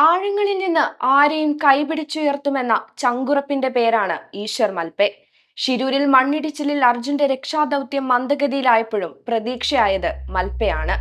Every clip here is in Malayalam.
ആഴങ്ങളിൽ നിന്ന് ആരെയും കൈപിടിച്ചുയർത്തുമെന്ന ചങ്കുറപ്പിന്റെ പേരാണ് ഈശ്വർ മൽപെ. ഷിരൂരിൽ മണ്ണിടിച്ചിലിൽ അർജുന്റെ രക്ഷാദൗത്യം മന്ദഗതിയിലായപ്പോഴും പ്രതീക്ഷയായത് മൽപെയാണ്.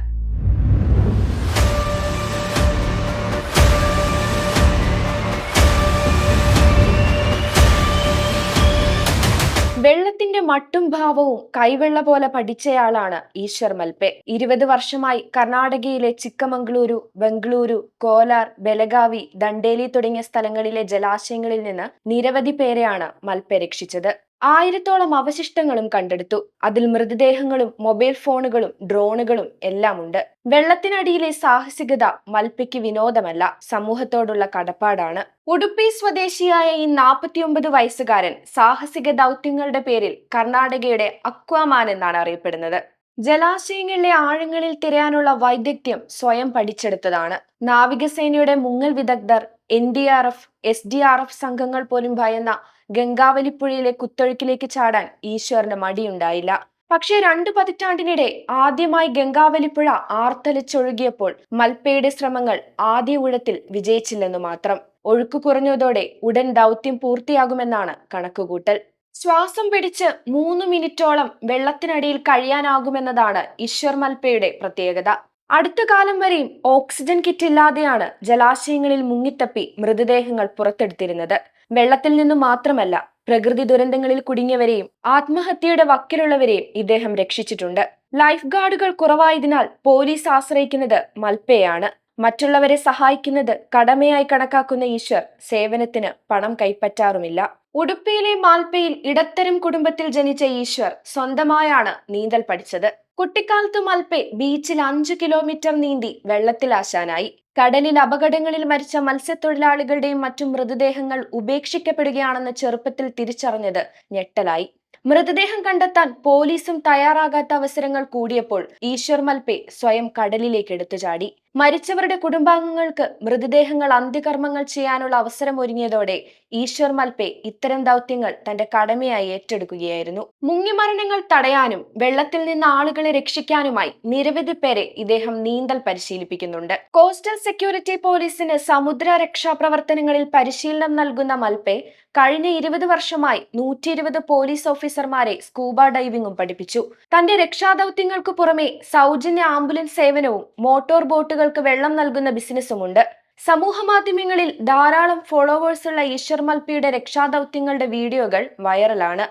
വെള്ളത്തിന്റെ മട്ടും ഭാവവും കൈവെള്ള പോലെ പഠിച്ചയാളാണ് ഈശ്വർ മൽപെ ഇരുപത് വർഷമായി കർണാടകയിലെ ചിക്കമംഗളൂരു ബംഗളൂരു കോലാർ ബെലഗാവി ദണ്ടേലി തുടങ്ങിയ സ്ഥലങ്ങളിലെ ജലാശയങ്ങളിൽ നിന്ന് നിരവധി പേരെയാണ് മൽപെ രക്ഷിച്ചത്. ആയിരത്തോളം അവശിഷ്ടങ്ങളും കണ്ടെടുത്തു. അതിൽ മൃതദേഹങ്ങളും മൊബൈൽ ഫോണുകളും ഡ്രോണുകളും എല്ലാമുണ്ട്. വെള്ളത്തിനടിയിലെ സാഹസികത മൽപ്പയ്ക്ക് വിനോദമല്ല സമൂഹത്തോടുള്ള കടപ്പാടാണ്. ഉടുപ്പി സ്വദേശിയായ ഈ നാൽപ്പത്തിയൊമ്പത് വയസ്സുകാരൻ സാഹസിക ദൗത്യങ്ങളുടെ പേരിൽ കർണാടകയുടെ അക്വാമാൻ എന്നാണ് അറിയപ്പെടുന്നത്. ജലാശയങ്ങളിലെ ആഴങ്ങളിൽ തിരയാനുള്ള വൈദഗ്ധ്യം സ്വയം പഠിച്ചെടുത്തതാണ്. നാവികസേനയുടെ മുങ്ങൽ വിദഗ്ധർ N D R F S D R F സംഘങ്ങൾ പോലും ഭയന്ന ഗംഗാവലിപ്പുഴയിലെ കുത്തൊഴുക്കിലേക്ക് ചാടാൻ ഈശ്വറിന് മടിയുണ്ടായില്ല. പക്ഷേ രണ്ടു പതിറ്റാണ്ടിനിടെ ആദ്യമായി ഗംഗാവലിപ്പുഴ ആർത്തലിച്ചൊഴുകിയപ്പോൾ മൽപ്പയുടെ ശ്രമങ്ങൾ ആദ്യ ഉഴത്തിൽ വിജയിച്ചില്ലെന്നു മാത്രം. ഒഴുക്ക് കുറഞ്ഞതോടെ ഉടൻ ദൗത്യം പൂർത്തിയാകുമെന്നാണ് കണക്കുകൂട്ടൽ. ശ്വാസം പിടിച്ച് മൂന്ന് മിനിറ്റോളം വെള്ളത്തിനടിയിൽ കഴിയാനാകുമെന്നതാണ് ഈശ്വർ മൽപ്പയുടെ പ്രത്യേകത. അടുത്ത കാലം വരെയും ഓക്സിജൻ കിറ്റ് ഇല്ലാതെയാണ് ജലാശയങ്ങളിൽ മുങ്ങിത്തപ്പി മൃതദേഹങ്ങൾ പുറത്തെടുത്തിരുന്നത്. വെള്ളത്തിൽ നിന്നു മാത്രമല്ല പ്രകൃതി ദുരന്തങ്ങളിൽ കുടുങ്ങിയവരെയും ആത്മഹത്യയുടെ വക്കിലുള്ളവരെയും ഇദ്ദേഹം രക്ഷിച്ചിട്ടുണ്ട്. ലൈഫ് ഗാർഡുകൾ കുറവായതിനാൽ പോലീസ് ആശ്രയിക്കുന്നത് മൽപ്പയാണ് മറ്റുള്ളവരെ സഹായിക്കുന്നത് കടമയായി കണക്കാക്കുന്ന ഈശ്വർ സേവനത്തിന് പണം കൈപ്പറ്റാറുമില്ല. ഉടുപ്പിയിലെ മാൽപ്പയിൽ ഇടത്തരം കുടുംബത്തിൽ ജനിച്ച ഈശ്വർ സ്വന്തമായാണ് നീന്തൽ പഠിച്ചത്. കുട്ടിക്കാലത്ത് മൽപ്പെ ബീച്ചിൽ അഞ്ചു കിലോമീറ്റർ നീന്തി വെള്ളത്തിൽ ആശാനായി. കടലിൽ അപകടങ്ങളിൽ മരിച്ച മത്സ്യത്തൊഴിലാളികളുടെയും മറ്റും മൃതദേഹങ്ങൾ ഉപേക്ഷിക്കപ്പെടുകയാണെന്ന് ചെറുപ്പത്തിൽ തിരിച്ചറിഞ്ഞത് ഞെട്ടലായി. മൃതദേഹം കണ്ടെത്താൻ പോലീസും തയ്യാറാകാത്ത അവസരങ്ങൾ കൂടിയപ്പോൾ ഈശ്വർ മൽപെ സ്വയം കടലിലേക്ക് എടുത്തു ചാടി. മരിച്ചവരുടെ കുടുംബാംഗങ്ങൾക്ക് മൃതദേഹങ്ങൾ അന്ത്യകർമ്മങ്ങൾ ചെയ്യാനുള്ള അവസരം ഒരുങ്ങിയതോടെ ഈശ്വർ മൽപെ ഇത്തരം ദൗത്യങ്ങൾ തന്റെ കടമയായി ഏറ്റെടുക്കുകയായിരുന്നു. മുങ്ങിമരണങ്ങൾ തടയാനും വെള്ളത്തിൽ നിന്ന് ആളുകളെ രക്ഷിക്കാനുമായി നിരവധി പേരെ ഇദ്ദേഹം നീന്തൽ പരിശീലിപ്പിക്കുന്നുണ്ട്. കോസ്റ്റൽ സെക്യൂരിറ്റി പോലീസിന് സമുദ്ര രക്ഷാപ്രവർത്തനങ്ങളിൽ പരിശീലനം നൽകുന്ന മൽപെ കഴിഞ്ഞ ഇരുപത് വർഷമായി നൂറ്റി പോലീസ് ഓഫീസർമാരെ സ്കൂബ ഡൈവിംഗും പഠിപ്പിച്ചു. തന്റെ രക്ഷാദൌത്യങ്ങൾക്കു പുറമെ സൗജന്യ ആംബുലൻസ് സേവനവും മോട്ടോർ ബോട്ടുകൾക്ക് വെള്ളം നൽകുന്ന ബിസിനസ്സുമുണ്ട്. സമൂഹ മാധ്യമങ്ങളിൽ ധാരാളം ഫോളോവേഴ്സുള്ള ഈശ്വർ മൽപ്പിയുടെ രക്ഷാദൌത്യങ്ങളുടെ വീഡിയോകൾ വൈറലാണ്.